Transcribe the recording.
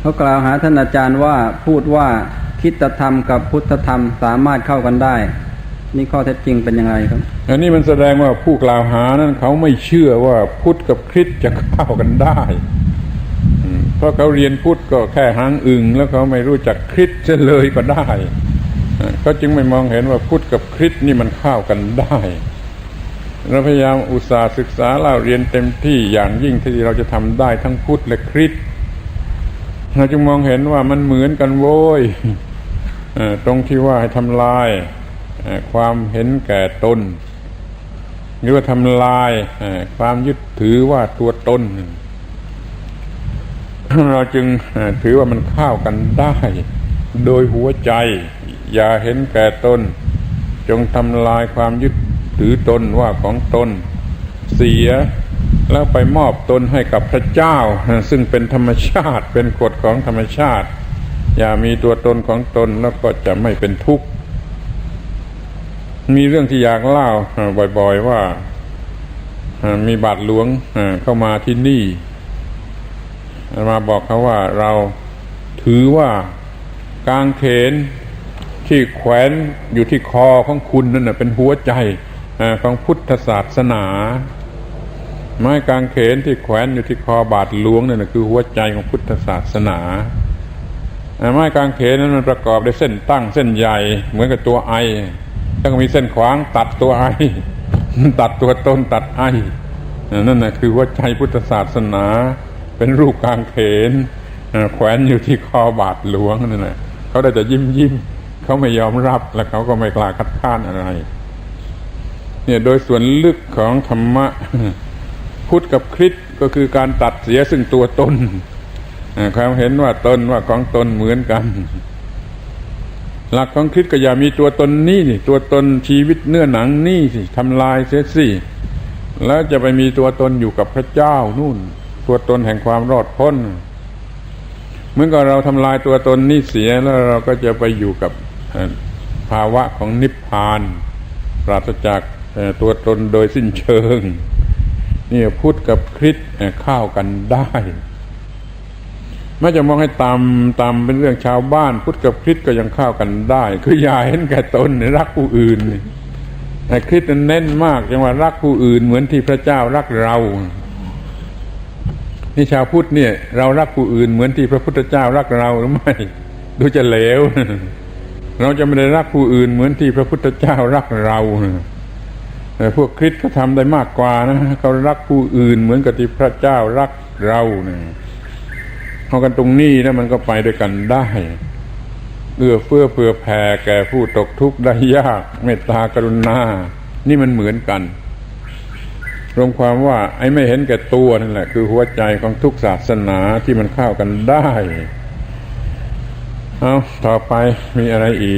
เขากล่าวหาท่านอาจารย์ว่าพูดว่าคิดธรรมกับพุทธธรรมสามารถเข้ากันได้ นี่ข้อเท็จจริงเป็นยังไงครับ อันนี้มันแสดงว่าผู้กล่าวหานั้นเขาไม่เชื่อว่าพุทธกับคริสจะเข้ากันได้เพราะเขาเรียนพุทธก็แค่หางอึงแล้วเขาไม่รู้จักคริสจะเลยก็ได้เขาจึงไม่มองเห็นว่าพุทธกับคริสต์นี่มันเข้ากันได้เราพยายามอุตสาห์ศึกษาเล่าเรียนเต็มที่อย่างยิ่งที่เราจะทำได้ทั้งพุทธและคริสต์ เราจึงมองเห็นว่ามันเหมือนกันโว้ยตรงที่ว่าให้ทำลายความเห็นแก่ตนหรือว่าทำลายความยึดถือว่าตัวตนเราจึงถือว่ามันเข้ากันได้ โดยหัวใจ อย่าเห็นแก่ตน จงทำลายความยึดถือตนว่าของตน เสีย แล้วไปมอบตนให้กับพระเจ้า ซึ่งเป็นธรรมชาติเป็นกฎของธรรมชาติ อย่ามีตัวตนของตนแล้วก็จะไม่เป็นทุกข์ มีเรื่องที่อยากเล่าบ่อยๆว่ามีบาทหลวงเข้ามาที่นี่ มาบอกเขาว่าเราถือว่ากางเขนที่แขวนอยู่ที่คอของคุณนั่นเป็นหัวใจของพุทธศาสนา ไม้กางเขนที่แขวนอยู่ที่คอบาทหลวงนั่นคือหัวใจของพุทธศาสนาไม้กางเขนนั้นมันประกอบด้วยเส้นตั้งเส้นใหญ่ เหมือนกับตัวไอแล้วก็มีเส้นขวางตัดตัวไอตัดตัวต้นตัดไอนั่นนะคือหัวใจพุทธศาสนา เป็นรูปกางเขนแขวนอยู่ที่คอบาทหลวงนั่นนะเขาได้แต่ยิ้มยิ้มเขาไม่ยอมรับและเขาก็ไม่กล้าคัดค้านอะไร เนี่ยโดยส่วนลึกของธรรมะ พุทธกับคริสต์ก็คือการตัดเสียซึ่งตัวตนความเห็นว่าตนว่าของตนเหมือนกัน หลักของคริสต์ก็อย่ามีตัวตนนี่สิตัวตนชีวิตเนื้อหนังนี่สิทำลายเสียสิแล้วจะไปมีตัวตนอยู่กับพระเจ้านู่น ตัวตนแห่งความรอดพ้นเหมือนกับเราทำลายตัวตนนี่เสียแล้วเราก็จะไปอยู่กับภาวะของนิพพาน ปราศจากตัวตนโดยสิ้นเชิง นี่พุทธกับคริสต์เอ่อเข้ากันได้ไม่จะมองให้ตามตามเป็นเรื่องชาวบ้านพุทธกับคริสก็ยังเข้ากันได้ คืออย่าเห็นแก่ตนรักผู้อื่นแต่คริสนั้นเน้นมากยังว่ารักผู้อื่น เหมือนที่พระเจ้ารักเรานี่ชาวพุทธเนี่ย เรารักผู้อื่นเหมือนที่พระพุทธเจ้ารักเราหรือไม่ดูจะเหลว เราจะไม่ได้รักผู้อื่นเหมือนที่พระพุทธเจ้ารักเรา พวกคริสเขาทำได้มากกว่านะเขารักผู้อื่นเหมือนกับที่พระเจ้ารักเราเนี่ยเอากันตรงนี้แล้วมันก็ไปด้วยกันได้เอื้อเฟื้อเผื่อแผ่แก่ผู้ตกทุกข์ได้ยาก เมตตากรุณา นี่มันเหมือนกันรวมความว่า ไอ้ไม่เห็นแก่ตัวนั่นแหละ คือหัวใจของทุกศาสนาที่มันเข้ากันได้ เอาต่อไปมีอะไรอีก